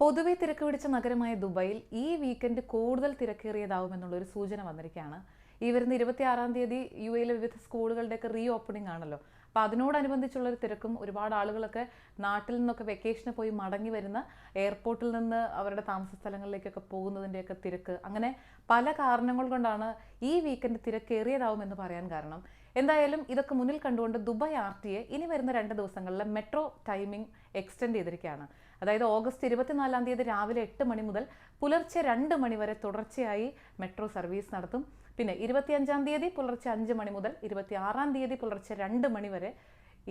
പൊതുവെ തിരക്ക് പിടിച്ച നഗരമായ ദുബായിൽ ഈ വീക്കെൻഡ് കൂടുതൽ തിരക്കേറിയതാവുമെന്നുള്ളൊരു സൂചന വന്നിരിക്കുകയാണ്. ഈ വരുന്ന ഇരുപത്തിയാറാം തീയതി യു എയിലെ വിവിധ സ്കൂളുകളുടെയൊക്കെ റീ ഓപ്പണിംഗ് ആണല്ലോ. അപ്പോൾ അതിനോടനുബന്ധിച്ചുള്ള ഒരു തിരക്കും ഒരുപാട് ആളുകളൊക്കെ നാട്ടിൽ നിന്നൊക്കെ വെക്കേഷന് പോയി മടങ്ങി വരുന്ന എയർപോർട്ടിൽ നിന്ന് അവരുടെ താമസ സ്ഥലങ്ങളിലേക്കൊക്കെ പോകുന്നതിന്റെയൊക്കെ തിരക്ക്. അങ്ങനെ പല കാരണങ്ങൾ കൊണ്ടാണ് ഈ വീക്കെൻഡ് തിരക്കേറിയതാവുമെന്ന് പറയാൻ കാരണം. എന്തായാലും ഇതൊക്കെ മുന്നിൽ കണ്ടുകൊണ്ട് ദുബായ് ആർ ടി എ ഇനി വരുന്ന രണ്ട് ദിവസങ്ങളിലെ മെട്രോ ടൈമിംഗ് എക്സ്റ്റെൻഡ് ചെയ്തിരിക്കുകയാണ്. അതായത് ഓഗസ്റ്റ് ഇരുപത്തിനാലാം തീയതി രാവിലെ എട്ട് മണി മുതൽ പുലർച്ചെ രണ്ട് മണി വരെ തുടർച്ചയായി മെട്രോ സർവീസ് നടത്തും. പിന്നെ ഇരുപത്തിയഞ്ചാം തീയതി പുലർച്ചെ അഞ്ച് മണി മുതൽ ഇരുപത്തി ആറാം തീയതി പുലർച്ചെ രണ്ട് മണി വരെ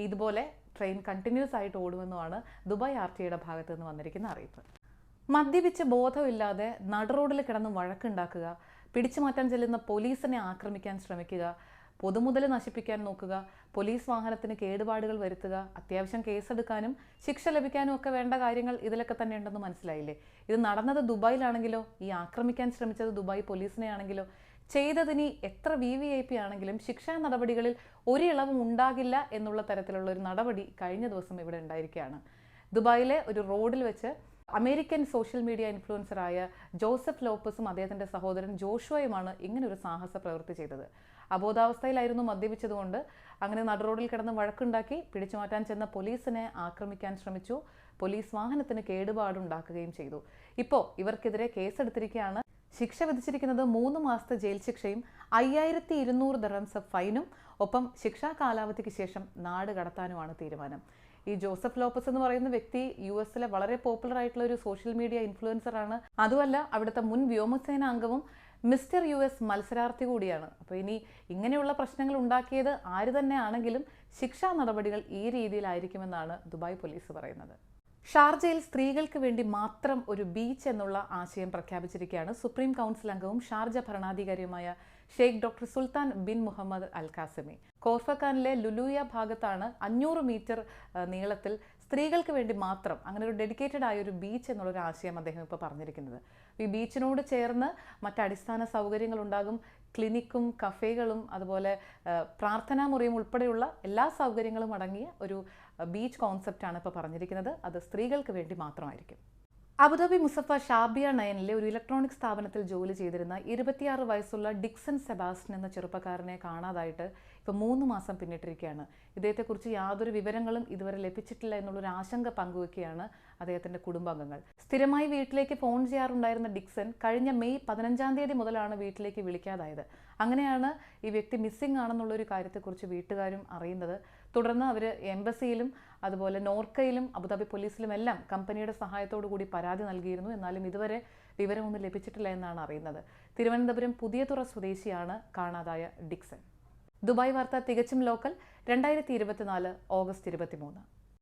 ഇതുപോലെ ട്രെയിൻ കണ്ടിന്യൂസ് ആയിട്ട് ഓടുമെന്നുമാണ് ദുബായ് ആർ ടി എയുടെ ഭാഗത്ത് നിന്ന് വന്നിരിക്കുന്ന അറിയിപ്പ്. മദ്യപിച്ച് ബോധമില്ലാതെ നടുറോഡിൽ കിടന്ന് വഴക്കുണ്ടാക്കുക പിടിച്ചു മാറ്റാൻ ചെല്ലുന്ന പോലീസിനെ ആക്രമിക്കാൻ ശ്രമിക്കുക പൊതുമുതൽ നശിപ്പിക്കാൻ നോക്കുക പോലീസ് വാഹനത്തിന് കേടുപാടുകൾ വരുത്തുക അത്യാവശ്യം കേസെടുക്കാനും ശിക്ഷ ലഭിക്കാനും ഒക്കെ വേണ്ട കാര്യങ്ങൾ ഇതിലൊക്കെ തന്നെ ഉണ്ടെന്ന് മനസ്സിലായില്ലേ? ഇത് നടന്നത് ദുബായിലാണെങ്കിലോ ഈ ആക്രമിക്കാൻ ശ്രമിച്ചത് ദുബായ് പോലീസിനെ ചെയ്തതിനി എത്ര വി വി ഐ പി ആണെങ്കിലും ശിക്ഷാ നടപടികളിൽ ഒരിളവും ഉണ്ടാകില്ല എന്നുള്ള തരത്തിലുള്ള ഒരു നടപടി കഴിഞ്ഞ ദിവസം ഇവിടെ ഉണ്ടായിരിക്കുകയാണ്. ദുബായിലെ ഒരു റോഡിൽ വെച്ച് അമേരിക്കൻ സോഷ്യൽ മീഡിയ ഇൻഫ്ലുവൻസറായ ജോസഫ് ലോപ്പസും അദ്ദേഹത്തിന്റെ സഹോദരൻ ജോഷുവയുമാണ് ഇങ്ങനെ ഒരു സാഹസ പ്രവൃത്തി ചെയ്തത്. അബോധാവസ്ഥയിലായിരുന്നു മദ്യപിച്ചതുകൊണ്ട് അങ്ങനെ നടുറോഡിൽ കിടന്ന് വഴക്കുണ്ടാക്കി പിടിച്ചുമാറ്റാൻ ചെന്ന പോലീസിനെ ആക്രമിക്കാൻ ശ്രമിച്ചു. പോലീസ് വാഹനത്തിന് കേടുപാടുണ്ടാക്കുകയും ചെയ്തു. ഇപ്പോൾ ഇവർക്കെതിരെ കേസെടുത്തിരിക്കുകയാണ് ശിക്ഷ വിധിച്ചിരിക്കുന്നത് മൂന്ന് മാസത്തെ ജയിൽ ശിക്ഷയും അയ്യായിരത്തി ഇരുന്നൂറ് ദറംസ് ഫൈനും. ഒപ്പം ശിക്ഷാ കാലാവധിക്ക് ശേഷം നാട് കടത്താനുമാണ് തീരുമാനം. ഈ ജോസഫ് ലോപ്പസ് എന്ന് പറയുന്ന വ്യക്തി യു എസിലെ വളരെ പോപ്പുലർ ആയിട്ടുള്ള ഒരു സോഷ്യൽ മീഡിയ ഇൻഫ്ലുവൻസർ ആണ്. അതുമല്ല അവിടുത്തെ മുൻ വ്യോമസേന അംഗവും മിസ്റ്റർ യു എസ് മത്സരാർത്ഥി കൂടിയാണ്. അപ്പോൾ ഇനി ഇങ്ങനെയുള്ള പ്രശ്നങ്ങൾ ഉണ്ടാക്കിയത് ആര് തന്നെയാണെങ്കിലും ശിക്ഷാ നടപടികൾ ഈ രീതിയിലായിരിക്കുമെന്നാണ് ദുബായ് പോലീസ് പറയുന്നത്. ഷാർജയിൽ സ്ത്രീകൾക്ക് വേണ്ടി മാത്രം ഒരു ബീച്ച് എന്നുള്ള ആശയം പ്രഖ്യാപിച്ചിരിക്കുകയാണ് സുപ്രീം കൗൺസിൽ അംഗവും Sharjah ഭരണാധികാരിയുമായ Sheikh doctor Sultan bin Muhammad Al Qasimi കോർഫക്കാനിലെ ലുലൂയ ഭാഗത്താണ് അഞ്ഞൂറ് മീറ്റർ നീളത്തിൽ സ്ത്രീകൾക്ക് വേണ്ടി മാത്രം അങ്ങനെ ഒരു ഡെഡിക്കേറ്റഡ് ആയ ഒരു ബീച്ച് എന്നുള്ളൊരു ആശയം അദ്ദേഹം ഇപ്പോൾ പറഞ്ഞിരിക്കുന്നത്. ഈ ബീച്ചിനോട് ചേർന്ന് മറ്റ് അടിസ്ഥാന സൗകര്യങ്ങൾ ഉണ്ടാകും ക്ലിനിക്കും കഫേകളും അതുപോലെ പ്രാർത്ഥനാ മുറിയും ഉൾപ്പെടെയുള്ള എല്ലാ സൗകര്യങ്ങളും അടങ്ങിയ ഒരു ബീച്ച് കോൺസെപ്റ്റാണ് ഇപ്പോൾ പറഞ്ഞിരിക്കുന്നത്. അത് സ്ത്രീകൾക്ക് വേണ്ടി മാത്രമായിരിക്കും. അബുദാബി മുസഫ ഷാബിയ നയനിലെ ഒരു ഇലക്ട്രോണിക് സ്ഥാപനത്തിൽ ജോലി ചെയ്തിരുന്ന ഇരുപത്തിയാറ് വയസ്സുള്ള ഡിക്സൺ സെബാസ്റ്റ്യൻ എന്ന ചെറുപ്പക്കാരനെ കാണാതായിട്ട് ഇപ്പോൾ മൂന്ന് മാസം പിന്നിട്ടിരിക്കുകയാണ്. ഇദ്ദേഹത്തെക്കുറിച്ച് യാതൊരു വിവരങ്ങളും ഇതുവരെ ലഭിച്ചിട്ടില്ല എന്നുള്ളൊരു ആശങ്ക പങ്കുവെക്കുകയാണ് അദ്ദേഹത്തിന്റെ കുടുംബാംഗങ്ങൾ. സ്ഥിരമായി വീട്ടിലേക്ക് ഫോൺ ചെയ്യാറുണ്ടായിരുന്ന ഡിക്സൺ കഴിഞ്ഞ മെയ് പതിനഞ്ചാം തീയതി മുതലാണ് വീട്ടിലേക്ക് വിളിക്കാതായത്. അങ്ങനെയാണ് ഈ വ്യക്തി മിസ്സിംഗ് ആണെന്നുള്ളൊരു കാര്യത്തെക്കുറിച്ച് വീട്ടുകാരും അറിയുന്നത്. തുടർന്ന് അവർ എംബസിയിലും അതുപോലെ നോർക്കയിലും അബുദാബി പോലീസിലും എല്ലാം കമ്പനിയുടെ സഹായത്തോടു കൂടി പരാതി നൽകിയിരുന്നു. എന്നാലും ഇതുവരെ വിവരമൊന്നും ലഭിച്ചിട്ടില്ല എന്നാണ് അറിയുന്നത്. തിരുവനന്തപുരം പുതിയതുറ സ്വദേശിയാണ് കാണാതായ ഡിക്സൺ. ദുബായ് വാർത്ത തികച്ചും ലോക്കൽ. രണ്ടായിരത്തി ഇരുപത്തിനാല് ഓഗസ്റ്റ് ഇരുപത്തിമൂന്ന്.